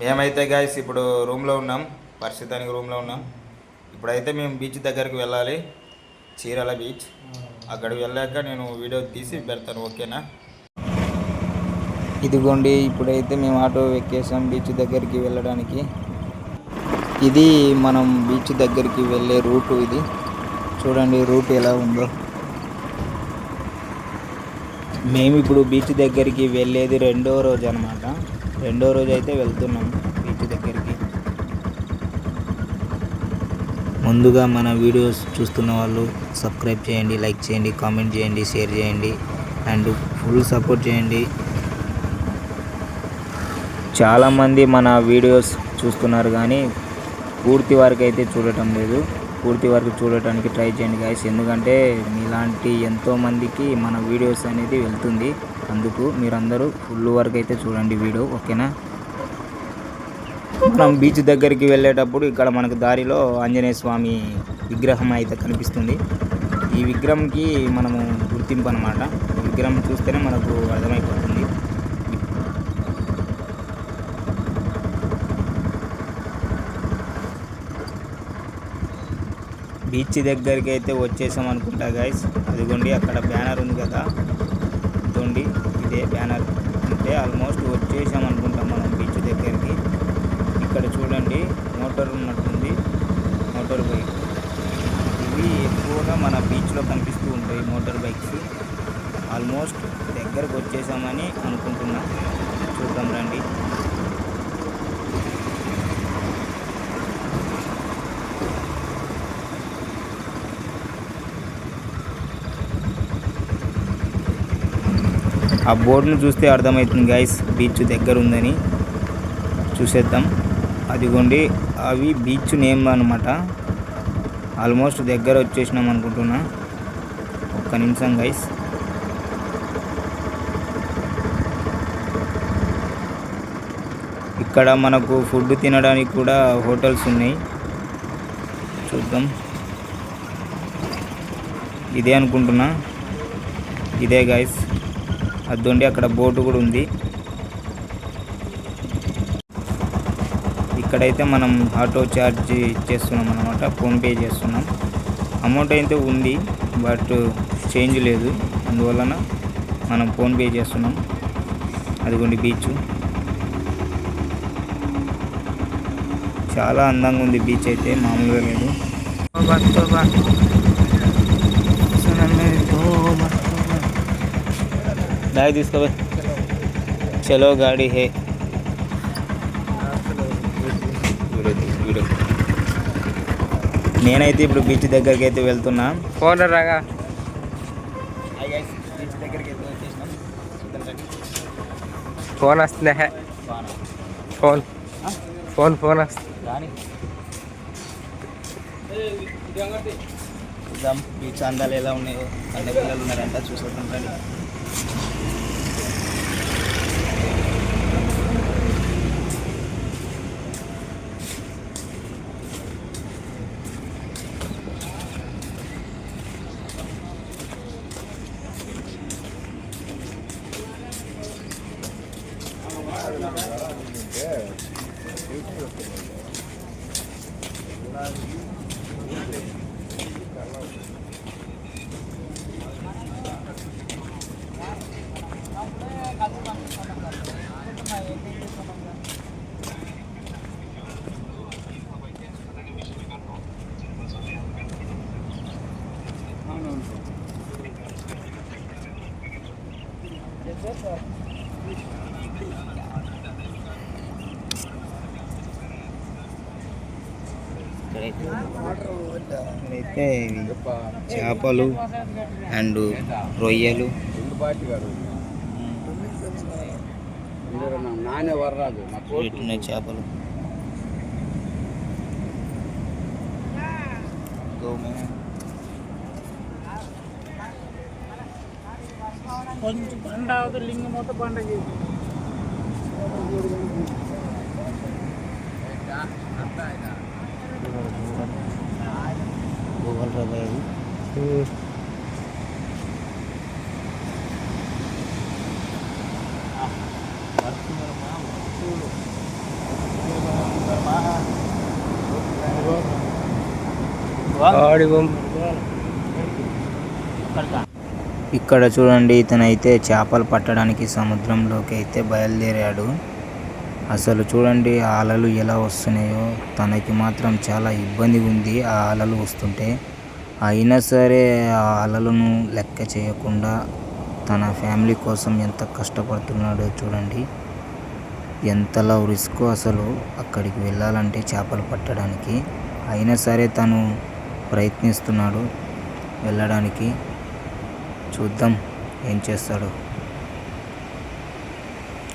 మేమైతే గాయస్ ఇప్పుడు రూమ్లో ఉన్నాం. పరిస్థితానికి రూమ్లో ఉన్నాం. ఇప్పుడైతే మేము బీచ్ దగ్గరికి వెళ్ళాలి. చీరాల బీచ్ అక్కడికి వెళ్ళాక నేను వీడియో తీసి పెడతాను ఓకేనా ఇదిగోండి ఇప్పుడైతే మేము ఆటో ఎక్కేసాం బీచ్ దగ్గరికి వెళ్ళడానికి. ఇది మనం బీచ్ దగ్గరికి వెళ్ళే రూటు ఇది. చూడండి రూట్ ఎలా ఉందో. మేము ఇప్పుడు బీచ్ దగ్గరికి వెళ్ళేది రెండో రోజు అనమాట రెండో రోజు అయితే వెళ్తున్నాం బీచ్ దగ్గరికి. ముందుగా మన వీడియోస్ చూస్తున్న వాళ్ళు సబ్స్క్రైబ్ చేయండి లైక్ చేయండి కామెంట్ చేయండి షేర్ చేయండి అండ్ ఫుల్ సపోర్ట్ చేయండి. చాలామంది మన వీడియోస్ చూస్తున్నారు కానీ పూర్తి వరకు అయితే చూడటం లేదు. పూర్తి వరకు చూడటానికి ట్రై చేయండి గాయస్ ఎందుకంటే మీలాంటి ఎంతోమందికి మన వీడియోస్ అనేది వెళ్తుంది. అందుకు మీరందరూ ఫుల్ వరకు అయితే చూడండి వీడియో ఓకేనా? మనం బీచ్ దగ్గరికి వెళ్ళేటప్పుడు ఇక్కడ మనకు దారిలో ఆంజనేయ స్వామి విగ్రహం అయితే కనిపిస్తుంది. ఈ విగ్రహంకి మనము గుర్తింపు అనమాట విగ్రహం చూస్తేనే మనకు అర్థమైపోతుంది. బీచ్ దగ్గరికి అయితే వచ్చేసాం అనుకుంటా గైస్ అదిగోండి అక్కడ బ్యానర్ ఉంది కదా. ఇదిగోండి ఇదే బ్యానర్. అంటే ఆల్మోస్ట్ వచ్చేసాం అనుకుంటాం మనం బీచ్ దగ్గరికి. ఇక్కడ చూడండి మోటార్ ఉన్నట్టుంది మోటార్ బైక్. ఇవి ఎక్కువగా మన బీచ్లో కనిపిస్తూ ఉంటాయి మోటార్ బైక్స్. ఆల్మోస్ట్ దగ్గరకు వచ్చేసామని అనుకుంటున్నా. చూద్దాం రండి. ఆ బోర్డును చూస్తే అర్థమవుతుంది గైస్ బీచ్ దగ్గర ఉందని చూసేద్దాం. అదిగోండి అవి బీచ్ నేమ్ అనమాట ఆల్మోస్ట్ దగ్గర వచ్చేసినాం అనుకుంటున్నా. ఒక్క నిమిషం గైస్. ఇక్కడ మనకు ఫుడ్ తినడానికి కూడా హోటల్స్ ఉన్నాయి. చూద్దాం. ఇదే అనుకుంటున్నా. ఇదే గైస్. అద్దండి అక్కడ బోటు కూడా ఉంది. ఇక్కడైతే మనం ఆటో ఛార్జ్ చేస్తున్నాం అనమాట ఫోన్పే చేస్తున్నాం. అమౌంట్ అయితే ఉంది బట్ చేంజ్ లేదు. అందువలన మనం ఫోన్పే చేస్తున్నాం. అదిగోండి బీచ్. చాలా అందంగా ఉంది బీచ్ అయితే మామూలుగా లేదు. బ్యాగ్ తీసుకో చలో గాడి హే. నేనైతే ఇప్పుడు బీచ్ దగ్గరికి అయితే వెళ్తున్నా. ఫోన్ రాగా. ఫోన్ వస్తుందే? ఫోన్? ఫోన్. ఫోన్ వస్తుంది బీచ్ అందాలు ఎలా ఉన్నాయో. అన్న పిల్లలు ఉన్నారంట చూసుకుంటాం ఇక్కడైతే చేపలు అండ్ రొయ్యలు. నానే వర్రాదు నా ఉన్నాయి చేపలు. గోమే కొంచెం బండ అవుతుంది లింగ మొత్తం బండ గూగుల్ రథ ஆடிவோம் ఇక్కడ చూడండి ఇతనైతే చేపలు పట్టడానికి సముద్రంలోకి అయితే బయలుదేరాడు. అసలు చూడండి ఆ అలలు ఎలా వస్తున్నాయో. తనకి మాత్రం చాలా ఇబ్బంది ఉంది ఆ అలలు వస్తుంటే. అయినా సరే ఆ అలలను లెక్క చేయకుండా తన ఫ్యామిలీ కోసం ఎంత కష్టపడుతున్నాడో చూడండి. ఎంతలా రిస్క్ అసలు అక్కడికి వెళ్ళాలంటే చేపలు పట్టడానికి. అయినా సరే తను ప్రయత్నిస్తున్నాడు వెళ్ళడానికి. చూద్దాం ఏం చేస్తాడో.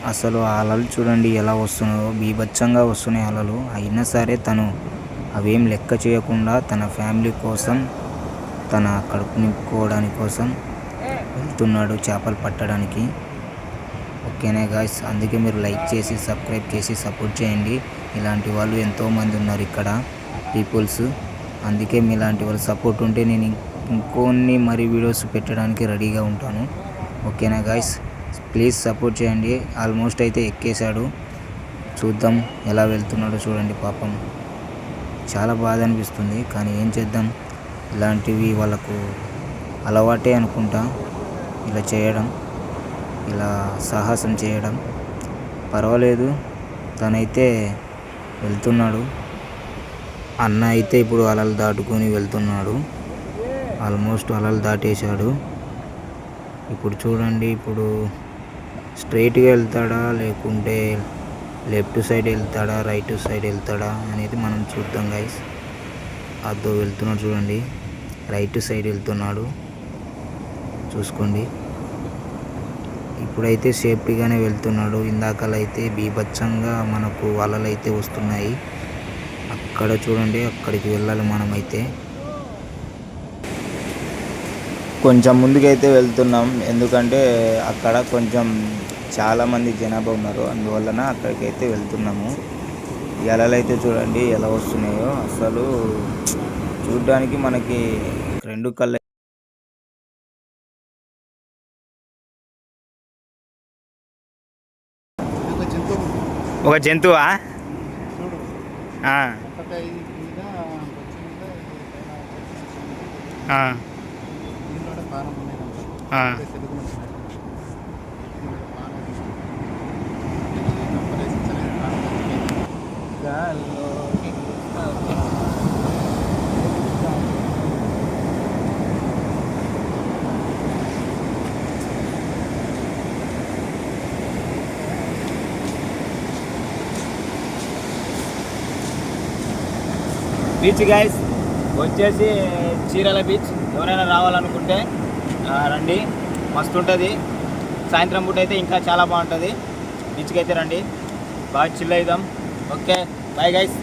అసలు ఆ అలలు చూడండి ఎలా వస్తున్నాయో బీభత్సంగా వస్తున్నాయి అలలు. అయినా సరే తను అవేం లెక్క చేయకుండా తన ఫ్యామిలీ కోసం తన కడుపు నింపుకోవడానికి కోసం వెళ్తున్నాడు చేపలు పట్టడానికి. ఓకేనే గాయస్ అందుకే మీరు లైక్ చేసి సబ్స్క్రైబ్ చేసి సపోర్ట్ చేయండి. ఇలాంటి వాళ్ళు ఎంతోమంది ఉన్నారు ఇక్కడ పీపుల్స్. అందుకే మీలాంటి వాళ్ళు సపోర్ట్ ఉంటే నేను ఇంకొన్ని మరి వీడియోస్ పెట్టడానికి రెడీగా ఉంటాను. ఓకేనా గాయస్ ప్లీజ్ సపోర్ట్ చేయండి. ఆల్మోస్ట్ అయితే ఎక్కేశాడు. చూద్దాం ఎలా వెళ్తున్నాడో చూడండి పాపం. చాలా బాధ అనిపిస్తుంది కానీ ఏం చేద్దాం? ఇలాంటివి వాళ్ళకు అలవాటే అనుకుంటా. ఇలా చేయడం ఇలా సాహసం చేయడం. పర్వాలేదు. తనైతే వెళ్తున్నాడు. అన్న అయితే ఇప్పుడు అలలు దాటుకొని వెళ్తున్నాడు. ఆల్మోస్ట్ అలలు దాటేశాడు. ఇప్పుడు చూడండి ఇప్పుడు స్ట్రైట్గా వెళ్తాడా లేకుంటే లెఫ్ట్ సైడ్ వెళ్తాడా రైట్ సైడ్ వెళ్తాడా అనేది మనం చూద్దాం గైస్ అదో వెళ్తున్నాడు చూడండి. రైట్ సైడ్ వెళ్తున్నాడు. చూసుకోండి. ఇప్పుడైతే సేఫ్టీగానే వెళ్తున్నాడు. ఇందాకలైతే బీభత్సంగా మనకు వలలు అయితే వస్తున్నాయి. అక్కడ చూడండి అక్కడికి వెళ్ళాలి మనమైతే. కొంచెం ముందుకైతే వెళ్తున్నాం. ఎందుకంటే అక్కడ కొంచెం చాలామంది జనాభా ఉన్నారు. అందువలన అక్కడికైతే వెళ్తున్నాము. అయితే చూడండి ఎలా వస్తున్నాయో. అసలు చూడ్డానికి మనకి రెండు కళ్ళ ఒక జంతువా ఆ, బీచ్ గైస్ వచ్చేసి చీరాల బీచ్. ఎవరైనా రావాలనుకుంటే రండి. మస్తు ఉంటుంది సాయంత్రం పూట అయితే ఇంకా చాలా బాగుంటుంది. బీచ్కి అయితే రండి. బాగా చిల్ అవుదాం ఓకే. Bye guys